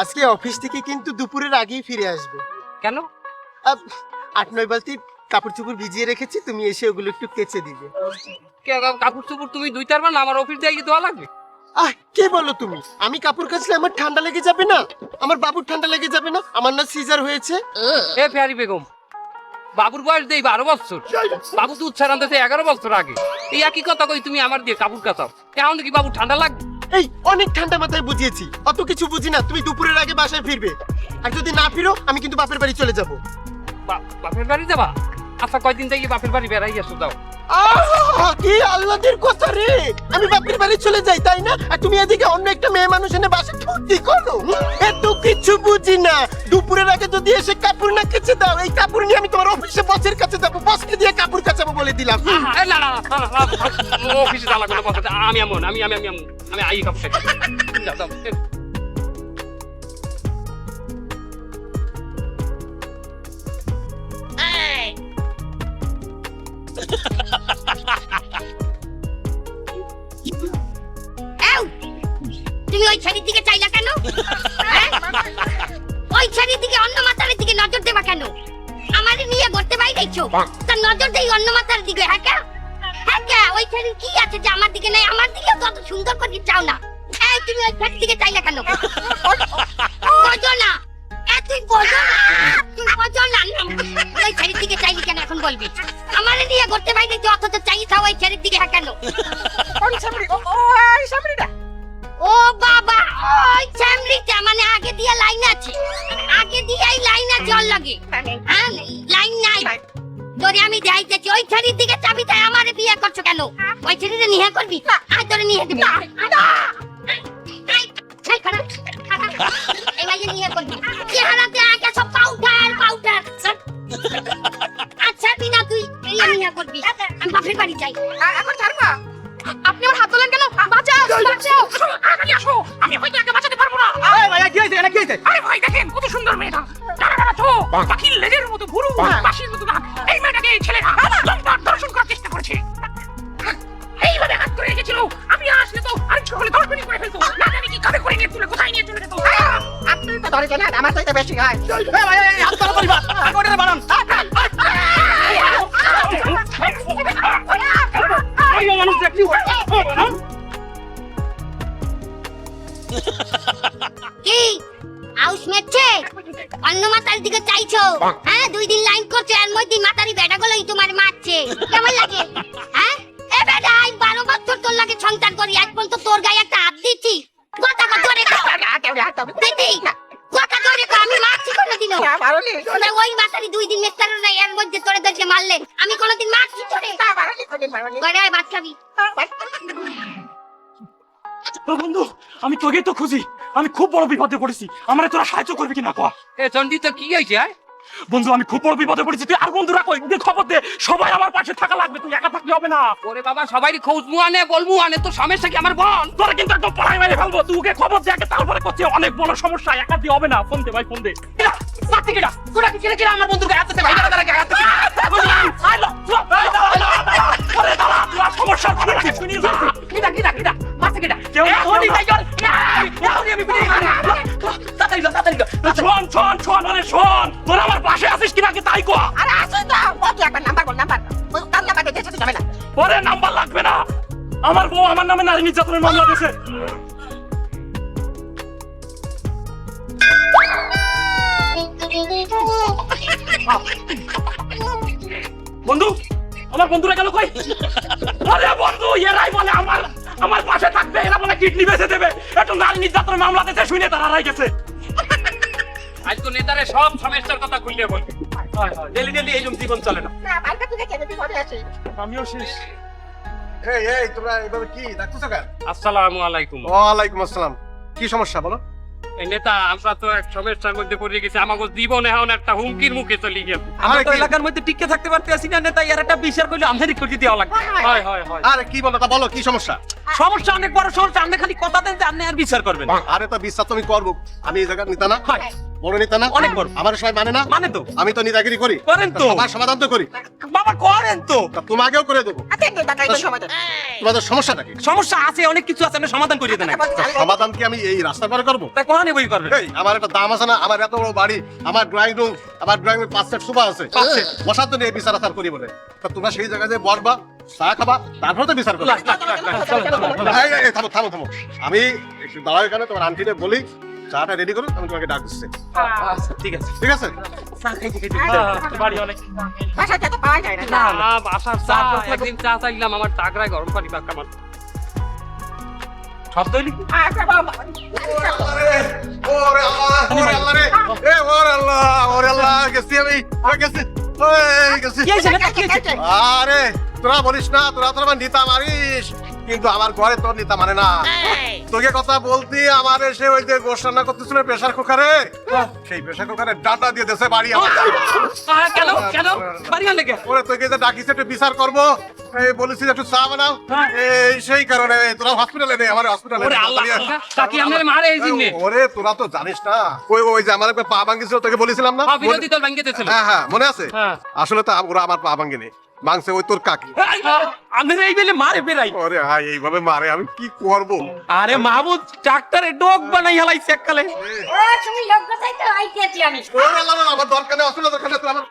আজকে অফিস থেকে কিন্তু দুপুরের আগেই ফিরে আসবে। কেন? আট নয় বালতি কাপড় চুপড় ভিজিয়ে রেখেছি তুমি এসে ওগুলো একটু কেচে দিবে। কাপড় চোপড় তুমি দুই চারবার না আমার অফিস দিয়ে দেওয়া লাগবে। আহ কে বলো তুমি? আমি কাপড় কাচলে আমার ঠান্ডা লেগে যাবে না? আমার বাবুর ঠান্ডা লেগে যাবে না? আমার না সিজার হয়েছে। এ ফেয়ারি বেগম বাবুর বয়স দেই বারো বছর। বাবু দুধ ছাড়ান্তেছে এগারো বছর আগে। এই একই কথা কই তুমি আমার দিয়ে কাপড় কাচাও। কেমন কি বাবু ঠান্ডা লাগবে? এই, অনেক ঠান্ডা মাথায় বুঝিয়েছি। অত কিছু বুঝি না, তুমি দুপুরের আগে বাসায় ফিরবে। আর যদি না ফিরো, আমি কিন্তু বাপের বাড়ি চলে যাব। বাপের বাড়ি যাবা? আচ্ছা কয়দিন থেকে বাপের বাড়ি বেড়াই গেছো দাও কি আল্লাদের কথা রে আমি বাপের বাড়ি চলে যাই তাই না আর তুমি এদিকে অন্য একটা মেয়ে মানুষ এনে বাসা ঠুকতি করো এত কিছু বুঝি না দুপুরের আগে যদি এসে কাপড় না কেচে দাও এই কাপড় নিয়ে আমি তোমার অফিসে বসের কাছে যাব বসকে দিয়ে কাপড় কাচাবো বলে দিলাম না না অফিসে জ্বালা করলে আমি এমন আমি আমি আমি। আমি আই কাপড় দাও, তুমি ওই ছেলের দিকে চাইলা কেন? হ্যাঁ? ওই ছেলের দিকে অন্য মাতারের দিকে নজর দেবা কেন? আমারে নিয়ে ঘুরতে বাইরেছো তার নজর দেই অন্য মাতার দিকে হ্যাঁ কা? হ্যাঁ কা? ওই ছেলের কি আছে যে আমার দিকে নাই? আমার দিকেও তত সুন্দর করে চাও না। এই তুমি ওই ছেলের দিকে চাইলা কেন? বোঝো না। তুই বোঝো না। তুই বোঝো না। ওই ছেলের দিকে চাইলি কেন? বলবি আমারে নিয়ে ঘুরতে বাইরেছো অথচ চাই থাও ওই ছেলের দিকে হ্যাঁ কেন ও বাবা ওই ফ্যামিলিটা মানে আগে দিয়ে লাইন আছে। আগে দিয়েই লাইন আছে ওর লগে। হ্যাঁ লাইন নাই। ধরে আমি যাইতেছি ওই ছেড়ির দিকে চাবি তাই আমারে বিয়ে করছ কেন? ওই ছেড়িতে নিয়ে করবি? আয় তোরে নিয়ে দিবি। খারাপ, খারাপ। নিয়ে করবি। চেহারাতে আগে সব পাউডার পাউডার আচ্ছা বিনা তুই এই নিয়ে করবি আমি বাপের বাড়ি যাই এখন ছাড়বা আপনি আমার হাত তোলেন কেন বাঁচাও বাঁচাও আগে আসো আমি হয়তো একে বাঁচাতে পারব না আরে ভাই দেখেন কত সুন্দর মেয়েটা টানা টানা চোখ পাখির লেজের মতো ভুরু পাখির মতো নাক এই মেয়েটাকে এই ছেলেটা লম্বার দর্শন করার চেষ্টা করেছে এইভাবে হাত ধরে রেখেছিল আমি আসলে তো আরেকটু হলে দর্শনই করে ফেলতো না জানি কি কাবে করে নিয়ে তুলে কোথায় নিয়ে চলে যেত আপনি তো ধরে আমার তো বেশি হয় চাইছো হ্যাঁ দুই দিন লাইন করছ এর মধ্যে মাতারি বেটা গুলোই তোমার মারছে। কেমন লাগে? হ্যাঁ? এ বেটা আই বারো বছর তোর লাগে সংসার করি আজ পর্যন্ত তোর গায়ে একটা হাত দিচ্ছি। কথা কথা রে দিদি কথা ধরে আমি মারছি কোনোদিনও। তোরা ওই মাতারি দুই দিন মেস্টার নাই এর মধ্যে তোরে দেখে মারলে আমি কোনোদিন মারছি তোরে। ঘরে আয় তো বন্ধু আমি তোকে তো খুঁজি। আমি খুব বড় বিপদে পড়েছি। আমার তোরা সাহায্য করবি কিনা কয়া এ চন্ডি তো কি হয়েছে আয়? বন্ধু আমি খুব বড় বিপদে পড়েছি। তুই আর বন্ধুরা কই? দে খবর দে। সবাই আমার পাশে থাকা লাগবে। তুই একা থাকলে হবে না। ওরে বাবা সবাই খোঁজ মুয়ানে বলবু আনে। তো সমস্যা কি আমার বল তোরা কিন্তু একদম পড়াই মেরে ফেলব। তুই খবর দে আগে তারপরে করছি। অনেক বড় সমস্যা একা দিয়ে হবে না। ফোন দে ভাই ফোন দে। সাথে কিরা? তোরা কি কিরা কিরা আমার বন্ধুকে হাতে ভাই? শোন শোন আরে শোন তোরা আমার পাশে আছিস কিনা আগে তাই কয়া? আরে আসুন তো কত একটা নাম্বার বল নাম্বার। তার নাম্বার দিতে তো ঝামেলা। পরে নাম্বার লাগবে না। আমার বউ আমার নামে নারী নির্যাতনের মামলা দিয়েছে। বন্ধু আমার বন্ধুরা গেল কই? আরে বন্ধু এরাই বলে আমার আমার পাশে থাকবে এরা বলে কিডনি বেঁচে দেবে। একটু নারী নির্যাতনের মামলা দিতে শুনে তারা রাই গেছে। আজ তো নেতারে সব সমস্যার কথা খুললে বলবে ডেলি ডেলি এইরকম জীবন চলে না। আমিও শেষ। এই এই তোমরা এভাবে কি ডাকতেছো কেন? আসসালামু আলাইকুম। ওয়ালাইকুম আসসালাম। কি সমস্যা বলো? নেতা আমরা তো এক সমস্যার মধ্যে পড়ে গেছি। আমাকে জীবন এখন একটা হুমকির মুখে চলে গেল আরে তো এলাকার মধ্যে টিকে থাকতে পারতেছি না নেতা এর একটা বিচার করলে আমাদের করে দেওয়া লাগবে। হয় হয়। হয় আরে কি বলো তা বলো কি সমস্যা? সমস্যা অনেক বড় সমস্যা আপনি খালি কথা দেন যে আপনি আর বিচার করবেন। আরে তা বিশ্বাস তো আমি করব। আমি এই জায়গার নিতা না। হয়। বড় নেতা না? অনেক বড়। আমার সবাই মানে না? মানে তো। আমি তো নেতাগিরি করি। করেন তো। সবার সমাধান তো করি। বাবা করেন তো। তোমাকেও করে দেবো। তোমাদের সমস্যাটা কি? সমস্যা আছে অনেক কিছু আছে আপনি সমাধান করিয়ে দেন সমাধান কি আমি এই রাস্তা পার করব? তাই কোহানি বই করবেন? আমার একটা দাম আছে না আমার এত বড় বাড়ি আমার ড্রয়িং রুম আমার ড্রয়িং রুম পাঁচ সেট সোফা আছে। বসার তো বিচার আচার করি বলে। তা তোমরা সেই জায়গায় যে চা খাবা তারপর তো বিচার করবে। থামো থামো থামো। আমি একটু তোমার আন্টিনে বলি চাটা রেডি করো আমি তোমাকে ডাক দিচ্ছি। আচ্ছা, ঠিক আছে ঠিক আছে? চা খাইতে খাইতে বাড়ি অনেক না। না বাসার চা একদিন চা চাইলাম আমার গরম পানি পাক আমার। শব্দ হইলি কি? ওরে আল্লাহ ওরে আল্লাহ রে। এ ওরে আল্লাহ ওরে আল্লাহ গেছি আমি গেছি ওই গেছি। আরে তোরা বলিস না তোরা তোরা আমার নিতা মারিস। কিন্তু আমার ঘরে তোর নিতা মানে না। তোকে কথা বলতি আমার এসে ওই যে গোশ রান্না করতেছিল প্রেসার কুকারে সেই প্রেসার কুকারে ডাটা দিয়ে দেশে বাড়ি আমার। কেন? কেন? বাড়ি আনলে ওরে তোকে যে ডাকিস একটু বিচার করব। এই বলেছিস একটু চা বানাও। এই সেই কারণে তোরা হসপিটালে নেই আমার হসপিটালে ওরে আল্লাহ তাকি আপনার মারে এই জিনে ওরে তোরা তো জানিস না। ওই ওই যে আমার একবার পা ভাঙ্গিছিল তোকে বলেছিলাম না? বিরোধী দল ভেঙে দিয়েছিল হ্যাঁ হ্যাঁ মনে আছে? হ্যাঁ। আসলে তো ওরা আমার পা ভাঙ্গেনি। মাংসে ওই তোর কাকি। আপনার এই বেলে মারে বেড়াই। ওরে হাই এইভাবে মারে আমি কি করব? আরে মাহবুব ট্রাক্টরে ডোক বানাই হেলাইছে এককালে। ও তুমি লোক কোথায় তো? আইতেছি আমি। ওরে আল্লাহ আল্লাহ, আমার দরকার নেই আসলে দরকার নেই আমার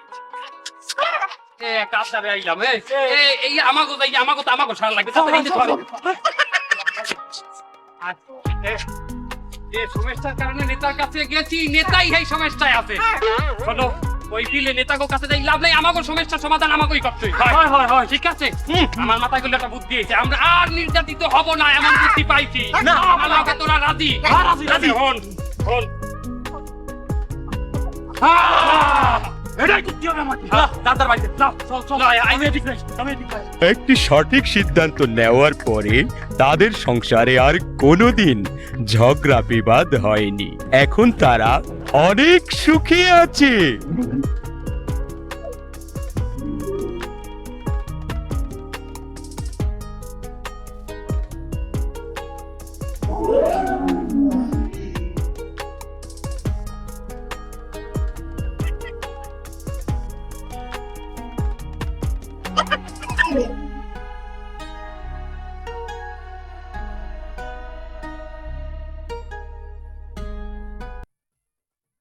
এ কাছারে আইলাম এই এই আমাগো যাই আমাগো তো আমাগো সারা লাগবে তাড়াতাড়ি নিতে পারো। এ সমস্যার কারণে নেতার কাছে গেছি নেতাই এই সমস্যায় আছে। শোনো ওই বিলে নেতাগো কাছে যাই লাভ নাই আমাগো সমস্যার সমাধান আমাকেই করতে হয়। হয় হয় ঠিক আছে? আমার মাথায়গুলো একটা বুদ্ধি এসেছে আমরা আর নির্যাতিত হব না এমন বুদ্ধি পাইছি। না। আমার লগে তোরা রাজি। রাজি, রাজি। হন হন। একটি সঠিক সিদ্ধান্ত নেওয়ার পরে তাদের সংসারে আর কোনোদিন ঝগড়া বিবাদ হয়নি। এখন তারা অনেক সুখে আছে।